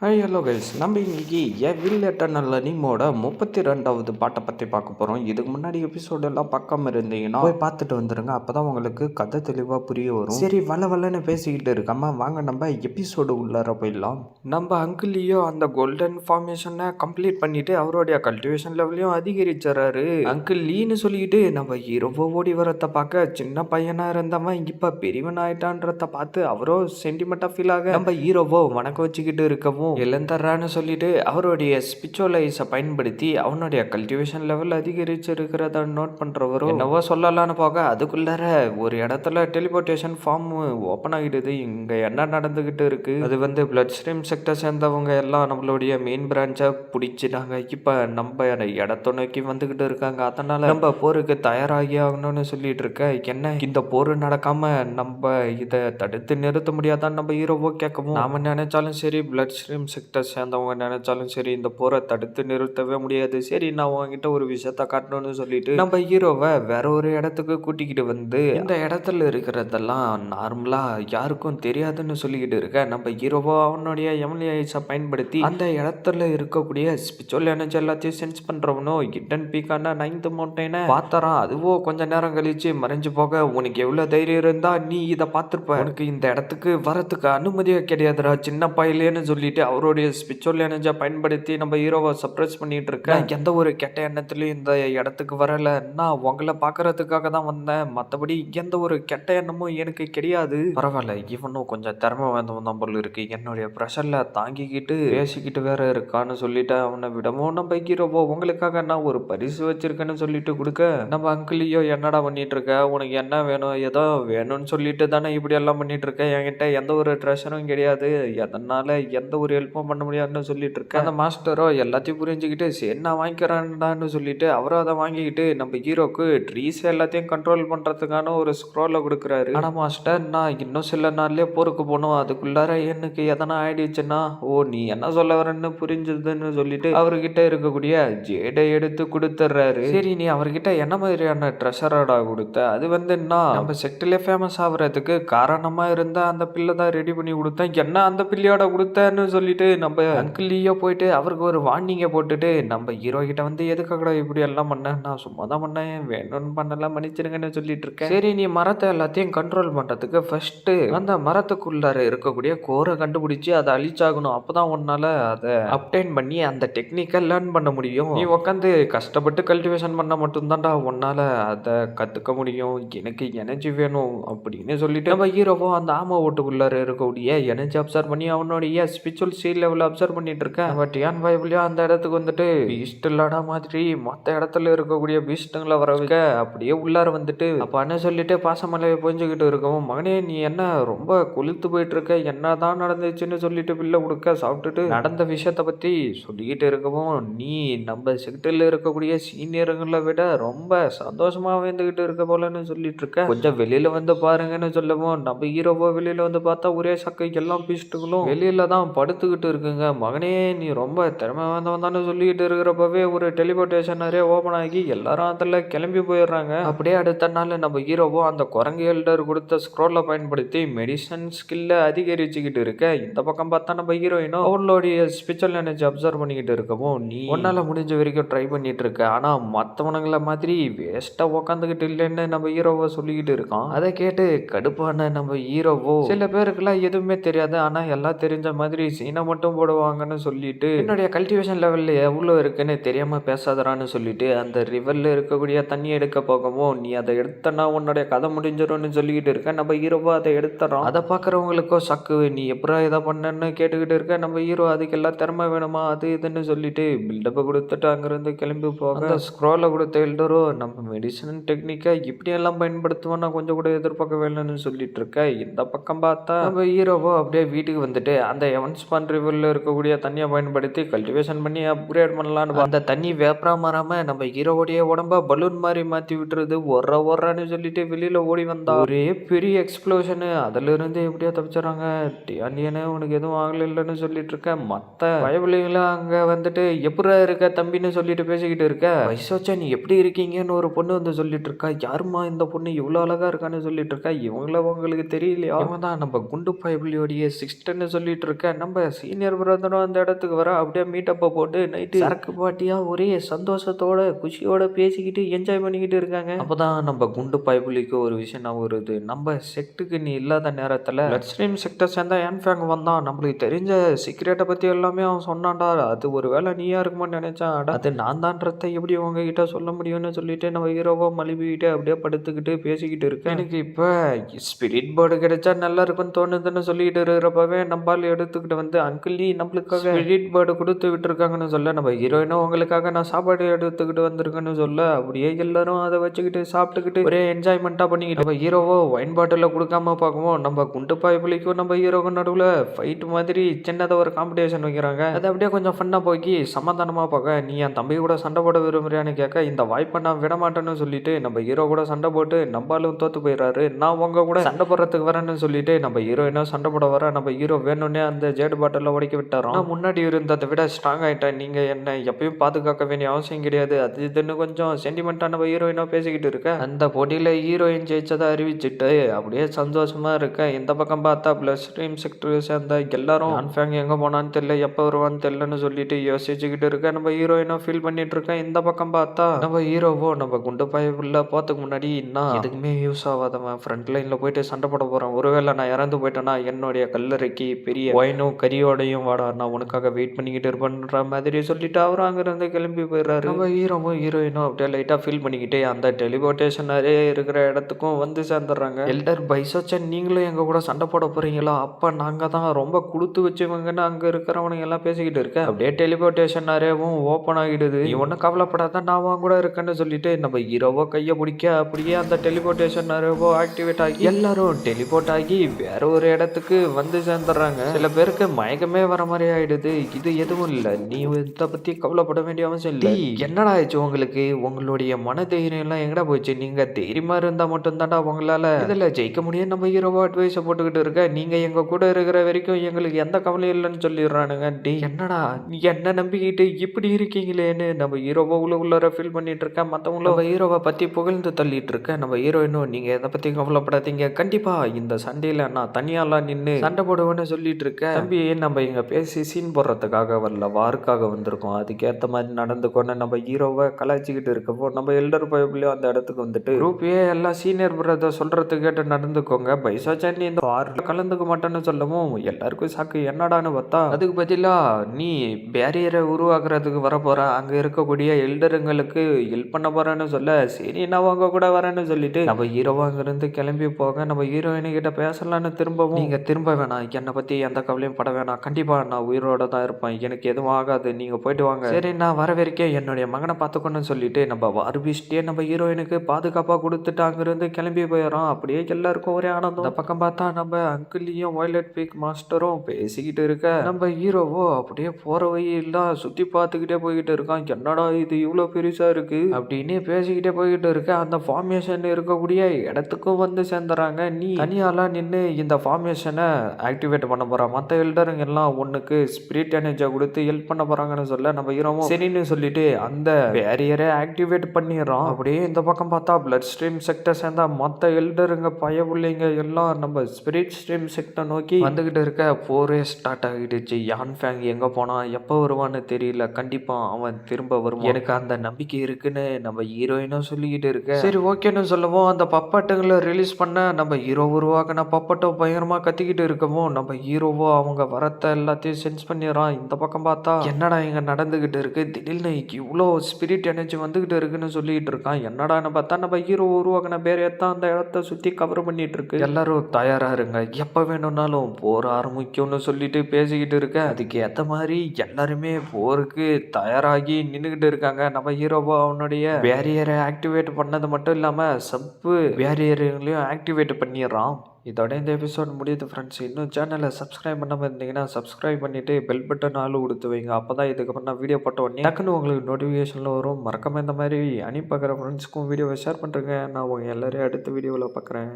Hi hello guys நம்ம இன்னைக்கு ஏ will eternal அனிமோட முப்பத்தி ரெண்டாவது பாட்டை பற்றி பார்க்க போகிறோம் இதுக்கு முன்னாடி எபிசோடு எல்லாம் பார்க்காம இருந்தீங்கன்னா போய் பார்த்துட்டு வந்துருங்க. அப்போ தான் உங்களுக்கு கதை தெளிவாக புரிய வரும். சரி வள வளன்னு பேசிக்கிட்டு இருக்காம வாங்க நம்ம எபிசோடு உள்ளார போயிடலாம். நம்ம அங்கிளியோ அந்த கோல்டன் ஃபார்மேஷனை கம்ப்ளீட் பண்ணிட்டு அவருடைய கல்டிவேஷன் லெவலையும் அதிகரிச்சிடறாரு. அங்கிள் லீன்னு சொல்லிட்டு நம்ம ஹீரோவோ ஓடி வரத்தை பார்க்க சின்ன பையனாக இருந்தவன் இப்போ பெரியவன் ஆயிட்டான்றத பார்த்து அவரோ சென்டிமெண்ட்டாக ஃபீல் ஆக நம்ம ஹீரோவோ வணக்கம் வச்சுக்கிட்டு இருக்கவும் இளந்தர்றான்னு சொல்லிட்டு அவருடைய ஸ்பிச்சுவலைஸை பயன்படுத்தி அவனுடைய கல்டிவேஷன் லெவல் அதிகரிச்சிருக்கிறத நோட் பண்ணுறவரும் என்னவோ சொல்லலான்னு போக அதுக்குள்ளார ஒரு இடத்துல டெலிபோர்டேஷன் ஃபார்ம் ஓப்பன் ஆகிடுது இங்கே என்ன நடந்துக்கிட்டு இருக்கு? அது வந்து பிளட் ஸ்ட்ரீம் செக்டர் சேர்ந்தவங்க எல்லாம் நம்மளுடைய மெயின் பிரான்ச்சை பிடிச்சிட்டாங்க. இப்போ நம்ம இடத்த நோக்கி வந்துக்கிட்டு இருக்காங்க. அதனால நம்ம போருக்கு தயாராகி ஆகணும்னு சொல்லிட்டு இருக்க. என்ன இந்த போர் நடக்காம நம்ம இதை தடுத்து நிறுத்த முடியாதான் நம்ம ஹீரோவோ கேட்கவும் நாம நினைச்சாலும் சரி பிளட் ஸ்ட்ரீம் செக்டர் சேர்ந்தவங்க நினைச்சாலும் சரி இந்த போரை தடுத்து நிறுத்தவே முடியாது. சரி நான் உங்ககிட்ட ஒரு விஷயத்த காட்டணும்னு சொல்லிட்டு நம்ம ஹீரோவை வேற ஒரு இடத்துக்கு கூட்டிக்கிட்டு வந்து இந்த இடத்துல இருக்கிறதெல்லாம் நார்மலா யாருக்கும் தெரியாதுன்னு சொல்லிக்கிட்டு இருக்க நம்ம ஹீரோவோ அவனுடைய எம்எல்ஏஸை பயன்படுத்தி அந்த இடத்துல இருக்கக்கூடிய ஸ்பிரிச்சுவல் எனர்ஜி எல்லாத்தையும் சென்ஸ் பண்றவனோ இட்டன் பீக்கான நைன்த் மவுண்டைனை பார்த்தாராம் அதுவோ கொஞ்ச நேரம் கழிச்சு மறைஞ்சு போக உனக்கு எவ்வளவு தைரியம் இருந்தா நீ இதை பார்த்துருப்ப. உனக்கு இந்த இடத்துக்கு வரத்துக்கு அனுமதியே கிடையாதுடா சின்ன பையலேன்னு சொல்லிட்டு அவருடைய ஸ்பிரிச்சுவல் எனர்ஜியை பயன்படுத்தி நம்ம ஹீரோவை சப்ரஸ் பண்ணிட்டு இருக்கேன் எந்த ஒரு கெட்ட எண்ணத்துலயும் இந்த இடத்துக்கு வரல. நான் உங்களை பார்க்கறதுக்காக தான் வந்தேன். மற்றபடி எந்த ஒரு கெட்ட எண்ணமும் எனக்கு கிடையாது. பரவாயில்ல இவனும் கொஞ்சம் திறமை வந்தவன் தான் போல இருக்கு. என்னுடைய ப்ரெஷர்ல தாங்கிக்கிட்டு பேசிக்கிட்டு வேற இருக்கான்னு சொல்லிட்டு அவனை விடவும் நம்ம ஹீரோவோ உங்களுக்காக நான் ஒரு பரிசு வச்சிருக்கேன்னு சொல்லிட்டு கொடுக்க. நம்ம அங்கிளியோ என்னடா பண்ணிட்டு இருக்க உனக்கு என்ன வேணும்? ஏதோ வேணும்னு சொல்லிட்டு தானே இப்படி எல்லாம் பண்ணிட்டு இருக்க என்கிட்ட எந்த ஒரு ட்ரெஷரும் கிடையாது. அதனால எந்த ஒரு ஹெல்ப்பும் பண்ண முடியாதுன்னு சொல்லிட்டு இருக்க அந்த மாஸ்டரோ எல்லாத்தையும் புரிஞ்சுக்கிட்டு சரி நான் வாங்கிக்கிறேன்டான்னு சொல்லிட்டு அவரும் அதை வாங்கிக்கிட்டு நம்ம ஹீரோக்கு ட்ரீஸ் எல்லாத்தையும் கண்ட்ரோல் பண்றதுக்கான ஒரு ஸ்க்ரோலை கொடுக்குறாரு. ஆனா மாஸ்டர் நான் இன்னும் சில நாள்லயே போருக்கு போகணும். அதுக்குள்ளார எனக்கு எதனா ஆயிடுச்சுன்னா ஓ நீ என்ன சொல்ல வரேன்னு புரிஞ்சுதுன்னு சொல்லிட்டு அவர்கிட்ட இருக்கக்கூடிய ஜேடை எடுத்து கொடுத்துட்றாரு. சரி நீ அவர்கிட்ட என்ன மாதிரியான ட்ரெஷரோட கொடுத்த? அது வந்து நான் நம்ம செக்டிலே ஃபேமஸ் ஆகுறதுக்கு காரணமா இருந்த அந்த பிள்ளை தான் ரெடி பண்ணி கொடுத்தேன். என்ன அந்த பிள்ளையோட கொடுத்தேன்னு சொல்லிட்டு நம்ம அங்கிள் லீயோ போயிட்டு அவருக்கு ஒரு வார்னிங்கை போட்டுட்டு நம்ம ஹீரோ கிட்ட வந்து எதுக்காக இப்படி எல்லாம் பண்ண? நான் சும்மா தான் பண்ணேன். வேணும்னு பண்ணலாம் மன்னிச்சிருங்கன்னு சொல்லிட்டு இருக்கேன். சரி நீ மரத்தை எல்லாத்தையும் கண்ட்ரோல் பண்றதுக்கு ஃபர்ஸ்ட் அந்த மரத்துக்குள்ளார இருக்கக்கூடிய கோரை கண்டுபிடிச்சு அதை அழிச்சாகணும். அப்பதான் உன்னால அதை அப்டைன் பண்ணி அந்த டெக்னிக்கை லேர்ன் பண்ண முடியும். நீ உட்காந்து கஷ்டப்பட்டு கல்டிவேஷன் பண்ண மட்டும்தான்டா உன்னால அதை கத்துக்க முடியும். எனக்கு எனர்ஜி வேணும் அப்படின்னு சொல்லிட்டு நம்ம ஹீரோவோ அந்த ஆம ஓட்டுக்குள்ளார இருக்கக்கூடிய எனர்ஜி அப்சர்வ் பண்ணி அவனுடைய ஸ்பிரிச்சுவல் சீ லெவலில் அப்சர்வ் பண்ணிட்டு இருக்கேன் பட் ஏன் பைபிளையும் அந்த இடத்துக்கு வந்துட்டு பீஸ்ட் இல்லாடா மாதிரி மற்ற இடத்துல இருக்கக்கூடிய பீஸ்ட்டுங்களை வர வைக்க அப்படியே உள்ளார வந்துட்டு அப்போ என்ன சொல்லிட்டு பாசமலையை புரிஞ்சுக்கிட்டு இருக்கவும் மகனே நீ என்ன ரொம்ப கொளுத்து போயிட்டு இருக்க என்னதான் நடந்துச்சுன்னு சொல்லிட்டு பிள்ளை கொடுக்க சாப்பிட்டுட்டு நடந்த விஷயத்தை பற்றி சொல்லிக்கிட்டு இருக்கவும் நீ நம்ம செக்டரில் இருக்கக்கூடிய சீனியர்களை விட ரொம்ப சந்தோஷமாக வந்துக்கிட்டு இருக்க போலன்னு சொல்லிட்டு இருக்க கொஞ்சம் வெளியில் வந்து பாருங்கன்னு சொல்லவும் நம்ம ஹீரோவோ வெளியில் வந்து பார்த்தா ஒரே சக்கை எல்லாம் பீஸ்ட்டுகளும் வெளியில் தான் கற்றுக்கிட்டு இருக்குங்க. மகனே நீ ரொம்ப திறமை வந்தவன் தானே சொல்லிக்கிட்டு இருக்கிறப்பவே ஒரு டெலிபோர்டேஷன் நிறைய ஓப்பன் ஆகி எல்லாரும் அதில் கிளம்பி போயிடுறாங்க. அப்படியே அடுத்த நாள் நம்ம ஹீரோவோ அந்த குரங்கு எல்டர் கொடுத்த ஸ்க்ரோலை பயன்படுத்தி மெடிசன் ஸ்கில்லை அதிகரிச்சுக்கிட்டு இருக்க. இந்த பக்கம் பார்த்தா நம்ம ஹீரோயினும் அவர்களுடைய ஸ்பிரிச்சுவல் எனர்ஜி அப்சர்வ் பண்ணிக்கிட்டு இருக்கவும் நீ உன்னால் முடிஞ்ச வரைக்கும் ட்ரை பண்ணிட்டு இருக்க. ஆனால் மற்றவனுங்கள மாதிரி வேஸ்ட்டாக உக்காந்துக்கிட்டு இல்லைன்னு நம்ம ஹீரோவை சொல்லிக்கிட்டு இருக்கான். அதை கேட்டு கடுப்பான நம்ம ஹீரோவோ சில பேருக்குலாம் எதுவுமே தெரியாது. ஆனால் எல்லாம் தெரிஞ்ச மாதிரி சீனை மட்டும் போடுவாங்கன்னு சொல்லிட்டு என்னுடைய கல்டிவேஷன் லெவலில் எவ்வளோ இருக்குன்னு தெரியாமல் பேசாதறான்னு சொல்லிட்டு அந்த ரிவரில் இருக்கக்கூடிய தண்ணி எடுக்க போகவும் நீ அதை எடுத்தனா உன்னுடைய கதை முடிஞ்சிடும்னு சொல்லிக்கிட்டு இருக்க. நம்ம ஹீரோவா அதை எடுத்துறோம். அதை பார்க்குறவங்களுக்கோ சக்கு நீ எப்படா இதை பண்ணன்னு கேட்டுக்கிட்டு இருக்க. நம்ம ஹீரோ அதுக்கு எல்லாம் திறமை வேணுமா? அது இதுன்னு சொல்லிட்டு பில்டப்பை கொடுத்துட்டு அங்கேருந்து கிளம்பி போக. அந்த ஸ்க்ரோலை கொடுத்த எல்டரோ நம்ம மெடிசன் டெக்னிக்கை இப்படியெல்லாம் பயன்படுத்துவோம் நான் கொஞ்சம் கூட எதிர்பார்க்க வேணும்னு சொல்லிட்டு இருக்க. இந்த பக்கம் பார்த்தா நம்ம ஹீரோவோ அப்படியே வீட்டுக்கு வந்துட்டு அந்த எவன்ஸ் ஸ்பான் ரிவரில் இருக்கக்கூடிய தண்ணியை பயன்படுத்தி கல்டிவேஷன் பண்ணி அப்கிரேட் பண்ணலான்னு அந்த தண்ணி வேப்பரா மாறாமல் நம்ம ஹீரோவுடைய உடம்ப பலூன் மாதிரி மாற்றி விட்டுறது ஒர ஒர்றன்னு சொல்லிட்டு வெளியில் ஓடி வந்தா ஒரே பெரிய எக்ஸ்ப்ளோஷனு அதுல இருந்து எப்படியோ தப்பிச்சிடறாங்க. டியாண்டியனே உனக்கு எதுவும் ஆகல இல்லைன்னு சொல்லிட்டு இருக்க மற்ற பயபிள்ளைங்களும் அங்கே வந்துட்டு எப்படா இருக்க தம்பின்னு சொல்லிட்டு பேசிக்கிட்டு இருக்க? வயசோச்சா நீ எப்படி இருக்கீங்கன்னு ஒரு பொண்ணு வந்து சொல்லிட்டு இருக்கா. யாரும்மா இந்த பொண்ணு இவ்வளோ அழகா இருக்கான்னு சொல்லிட்டு இருக்கா? இவங்கள உங்களுக்கு தெரியலையா? அவங்க தான் நம்ம குண்டு பயபிளியோடைய சிக்ஸ்டன்னு சொல்லிட்டு இருக்க. நம்ம நம்ம சீனியர் பிரதரும் அந்த இடத்துக்கு வர அப்படியே மீட்டப்பை போட்டு நைட்டு சரக்கு பாட்டியா ஒரே சந்தோஷத்தோட குஷியோட பேசிக்கிட்டு என்ஜாய் பண்ணிக்கிட்டு இருக்காங்க. அப்பதான் நம்ம குண்டு பைபிளிக்கு ஒரு விஷயம் நான் வருது. நம்ம செக்டுக்கு நீ இல்லாத நேரத்தில் பிளட் ஸ்ட்ரீம் செக்டை சேர்ந்த ஏன்ஃபேங் வந்தான். நம்மளுக்கு தெரிஞ்ச சீக்ரெட்டை பற்றி எல்லாமே அவன் சொன்னான்டா. அது ஒரு வேளை நீயா இருக்குமான்னு நினைச்சான். அட அது நான் தான்றத எப்படி உங்ககிட்ட சொல்ல முடியும்னு சொல்லிட்டு நம்ம ஹீரோவா மலிபிக்கிட்டு அப்படியே படுத்துக்கிட்டு பேசிக்கிட்டு இருக்கேன். எனக்கு இப்போ ஸ்பிரிட் போர்டு கிடைச்சா நல்லா இருக்கும்னு தோணுதுன்னு சொல்லிட்டு இருக்கிறப்பவே நம்மால் எடுத்துக்கிட்டு வந்து அங்கிளி நம்மளுக்காக ஸ்பிரிட் போர்டு கொடுத்து விட்டுருக்காங்கன்னு சொல்ல நம்ம ஹீரோயினும் உங்களுக்காக நான் சாப்பாடு எடுத்துக்கிட்டு வந்திருக்கேன்னு சொல்ல அப்படியே எல்லாரும் அதை வச்சுக்கிட்டு சாப்பிட்டுக்கிட்டு ஒரே என்ஜாய்மெண்ட்டாக பண்ணிக்கிட்டு நம்ம ஹீரோவோ ஒயின் பாட்டிலில் கொடுக்காம பார்க்கவும் நம்ம குண்டு பாய்பலிக்கும் நம்ம ஹீரோக்கும் நடுவில் ஃபைட் மாதிரி சின்னதாக ஒரு காம்படிஷன் வைக்கிறாங்க. அது அப்படியே கொஞ்சம் ஃபன்னாக போக்கி சமாதானமாக பார்க்க நீ என் தம்பி கூட சண்டை போட விரும்புறியான்னு கேட்க இந்த வாய்ப்பை நான் விட மாட்டேன்னு சொல்லிட்டு நம்ம ஹீரோ கூட சண்டை போட்டு நம்மளும் தோத்து போயிடுறாரு. நான் உங்க கூட சண்டை போடுறதுக்கு வரேன்னு சொல்லிட்டு நம்ம ஹீரோ என்ன சண்டை போட வர நம்ம ஹீரோ வேணும்னே அந்த ஜேடு பாட்டிலில் உடைக்க விட்டாரோம். நான் முன்னாடி இருந்ததை விட ஸ்ட்ராங் ஆயிட்டேன். நீங்க என்ன எப்பயும் பாதுகாக்க வேண்டிய அவசியம் கிடையாது. அது இதுன்னு கொஞ்சம் சென்டிமெண்ட்டாக நம்ம ஹீரோயினோ பேசிக்கிட்டு இருக்க. அந்த போட்டியில் ஹீரோயின் ஜெயிச்சதை அறிவிச்சிட்டு அப்படியே சந்தோஷமா இருக்க. இந்த பக்கம் பார்த்தா பிளஸ் ஸ்ட்ரீம் செக்டர் சேர்ந்த எல்லாரும் அன்ஃபேங் எங்க போனான்னு தெரியல எப்போ வருவான்னு தெரியலன்னு சொல்லிட்டு யோசிச்சுக்கிட்டு இருக்க. நம்ம ஹீரோயினும் ஃபீல் பண்ணிட்டு இருக்கேன் இந்த பக்கம் பார்த்தா நம்ம ஹீரோவோ நம்ம குண்டு பயப்புள்ள போறதுக்கு முன்னாடி நான் எதுக்குமே யூஸ் ஆகாதவன். ஃப்ரண்ட் லைன்ல போயிட்டு சண்டை போட போறேன். ஒருவேளை நான் இறந்து போயிட்டேன்னா என்னுடைய கல்லறைக்கு பெரிய ஒயினும் கரியோடையும் வாடா நான் உனக்காக வெயிட் பண்ணிக்கிட்டு இருப்பேன்ற மாதிரி சொல்லிட்டு அவரும் அங்கிருந்து கிளம்பி போயிடுறாரு. நம்ம ஹீரோவும் ஹீரோயினும் அப்படியே லைட்டா ஃபீல் பண்ணிக்கிட்டே அந்த டெலிபோர்டேஷன் நிறைய இருக்கிற இடத்துக்கும் வந்து சேர்ந்துடுறாங்க. எல்டர் பைசோச்சன் நீங்களும் எங்க கூட சண்டை போட போறீங்களா? அப்ப நாங்க தான் ரொம்ப கொடுத்து வச்சவங்கன்னு அங்க இருக்கிறவனுங்க எல்லாம் பேசிக்கிட்டு இருக்க அப்படியே டெலிபோர்டேஷன் நிறையவும் ஓப்பன் ஆகிடுது. நீ ஒன்றும் கவலைப்படாத நான் கூட இருக்கேன்னு சொல்லிட்டு நம்ம ஹீரோவோ கையை பிடிக்க அப்படியே அந்த டெலிபோர்டேஷன் நிறையவோ ஆக்டிவேட் ஆகி எல்லாரும் டெலிபோர்ட் ஆகி வேற ஒரு இடத்துக்கு வந்து சேர்ந்துடுறாங்க. சில பேருக்கு மயக்கமே வர மாதிரி ஆயிடுது. இது எதுவும் இல்லை. நீ இதை பத்தி கவலைப்பட வேண்டிய அவசியம் இல்லை. என்னடா ஆயிடுச்சு உங்களுக்கு? உங்களுடைய மன தைரியம் எல்லாம் எங்கடா போச்சு? நீங்க தைரியமா இருந்தா மட்டும் தான்டா உங்களால இதுல ஜெயிக்க முடியும் நம்ம ஹீரோவா அட்வைஸை போட்டுக்கிட்டு இருக்க. நீங்க எங்க கூட இருக்கிற வரைக்கும் எங்களுக்கு எந்த கவலையும் இல்லைன்னு சொல்லிடுறானுங்க. டே என்னடா? நீ என்ன நம்பிக்கிட்டு இப்படி இருக்கீங்களேன்னு? நம்ம ஹீரோவா உள்ள உள்ளார ஃபீல் பண்ணிட்டு இருக்கேன். மற்றவங்கள ஹீரோவை பத்தி புகழ்ந்து தள்ளிட்டு இருக்கேன். நம்ம ஹீரோயினும் நீங்க எதை பத்தி கவலைப்படாதீங்க. கண்டிப்பா இந்த சண்டையில நான் தனியாலாம் நின்று சண்டை போடுவேன்னு சொல்லிட்டு இருக்கேன். தம்பி நம்ம இங்கே பேசி சீன் போடுறதுக்காக வரல வாருக்காக வந்திருக்கோம். அதுக்கேற்ற மாதிரி நடந்துக்கோன்னு நம்ம ஹீரோவை கலாய்ச்சிக்கிட்டு இருக்கப்போ நம்ம எல்டர் பைப்லேயும் அந்த இடத்துக்கு வந்துட்டு குரூப்பே எல்லாம் சீனியர் பிரதர் சொல்கிறது கேட்டு நடந்துக்கோங்க. பைசா சாண்டி இந்த வாரில் கலந்துக்க மாட்டேன்னு சொல்லவும் எல்லாருக்கும் சாக்கு என்னடான்னு பார்த்தா அதுக்கு பதிலாக நீ பேரியரை உருவாக்குறதுக்கு வர அங்கே இருக்கக்கூடிய எல்டருங்களுக்கு ஹெல்ப் பண்ண போகிறேன்னு சொல்ல சரி நான் உங்க கூட வரேன்னு சொல்லிட்டு நம்ம ஹீரோவா அங்கேருந்து கிளம்பி போக நம்ம ஹீரோயினு கிட்ட பேசலான்னு திரும்பவும் நீங்கள் திரும்ப வேணாம். என்னை பற்றி எந்த கவலையும் பட நான் கண்டிப்பாக நான் உயிரோட தான் இருப்பேன். எனக்கு எதுவும் ஆகாது. நீங்கள் போயிட்டு வாங்க. சரி நான் வர வரைக்கும் என்னுடைய மகனை பார்த்துக்கணும்னு சொல்லிட்டு நம்ம அறிவிச்சிட்டே நம்ம ஹீரோயினுக்கு பாதுகாப்பாக கொடுத்துட்டு அங்கேருந்து கிளம்பி போயிடறோம். அப்படியே எல்லாருக்கும் ஒரே ஆனந்தம். இந்த பக்கம் பார்த்தா நம்ம அங்கிளியும் வயலட் பீக் மாஸ்டரும் பேசிக்கிட்டு இருக்க நம்ம ஹீரோவோ அப்படியே போகிற வழியெல்லாம் சுற்றி பார்த்துக்கிட்டே போய்கிட்டு இருக்கான். என்னடா இது இவ்வளோ பெருசாக இருக்குது அப்படின்னு பேசிக்கிட்டே போய்கிட்டு இருக்க அந்த ஃபார்மேஷன் இருக்கக்கூடிய இடத்துக்கும் வந்து சேர்ந்துறாங்க. நீ தனியாலாம் நின்று இந்த ஃபார்மேஷனை ஆக்டிவேட் பண்ண போகிற மற்ற தொண்டருங்க எல்லாம் ஒன்றுக்கு ஸ்பிரிட் எனர்ஜியை கொடுத்து ஹெல்ப் பண்ண போறாங்கன்னு சொல்ல நம்ம ஹீரோவும் சரின்னு சொல்லிட்டு அந்த பேரியரை ஆக்டிவேட் பண்ணிடுறோம். அப்படியே இந்த பக்கம் பார்த்தா பிளட் ஸ்ட்ரீம் செக்டர் சேர்ந்தா மற்ற எல்டருங்க பய பிள்ளைங்க எல்லாம் நம்ம ஸ்பிரிட் ஸ்ட்ரீம் செக்டர் நோக்கி வந்துகிட்டு இருக்க போரே ஸ்டார்ட் ஆகிடுச்சு. யான் ஃபேங் எங்க போனா எப்போ வருவான்னு தெரியல. கண்டிப்பா அவன் திரும்ப வருவான். எனக்கு அந்த நம்பிக்கை இருக்குன்னு நம்ம ஹீரோயினும் சொல்லிக்கிட்டு இருக்க. சரி ஓகேன்னு சொல்லவும் அந்த பப்பாட்டுங்களை ரிலீஸ் பண்ண நம்ம ஹீரோ உருவாக்கின பப்பாட்டோ பயங்கரமா கத்திக்கிட்டு இருக்கவும் நம்ம ஹீரோவோ அவங்க வரத்தை எல்லாத்தையும் சென்ஸ் பண்ணிடுறான். இந்த பக்கம் பார்த்தா என்னடா இங்கே நடந்துக்கிட்டு இருக்கு? திடீர்னு இவ்வளோ ஸ்பிரிட் எனர்ஜி வந்துக்கிட்டு இருக்குன்னு சொல்லிட்டு இருக்கான். என்னடான்னு பார்த்தா நம்ம ஹீரோ உருவாக்கின பேர் தான் அந்த இடத்த சுற்றி கவர் பண்ணிட்டு இருக்கு. எல்லாரும் தயாராக இருங்க. எப்போ வேணும்னாலும் போர் ஆரம்பிக்கும்னு சொல்லிட்டு பேசிக்கிட்டு இருக்க. அதுக்கு ஏற்ற மாதிரி எல்லாருமே போருக்கு தயாராகி நின்றுக்கிட்டு இருக்காங்க. நம்ம ஹீரோவோ அவனுடைய பேரியரை ஆக்டிவேட் பண்ணது மட்டும் இல்லாமல் சப்பு பேரியர்களையும் ஆக்டிவேட் பண்ணிடுறான். இதோட இந்த எபிசோட் முடியுது ஃப்ரெண்ட்ஸ் இன்னும் சேனலை சப்ஸ்கிரைப் பண்ணாமல் இருந்தீங்கன்னா சப்ஸ்கிரைப் பண்ணிவிட்டு பெல் பட்டன் ஆளு கொடுத்து வைங்க. அப்போ தான் இதுக்கப்புறம் நான் வீடியோ போட்ட உடனே டக்குன்னு உங்களுக்கு நோட்டிஃபிகேஷனில் வரும். மறக்காம இந்த மாதிரி அனுப்பி பார்க்குற ஃப்ரெண்ட்ஸ்க்கும் வீடியோவை ஷேர் பண்ணுறேங்க நான் உங்கள் எல்லோரையும் அடுத்த வீடியோவில் பார்க்குறேன்.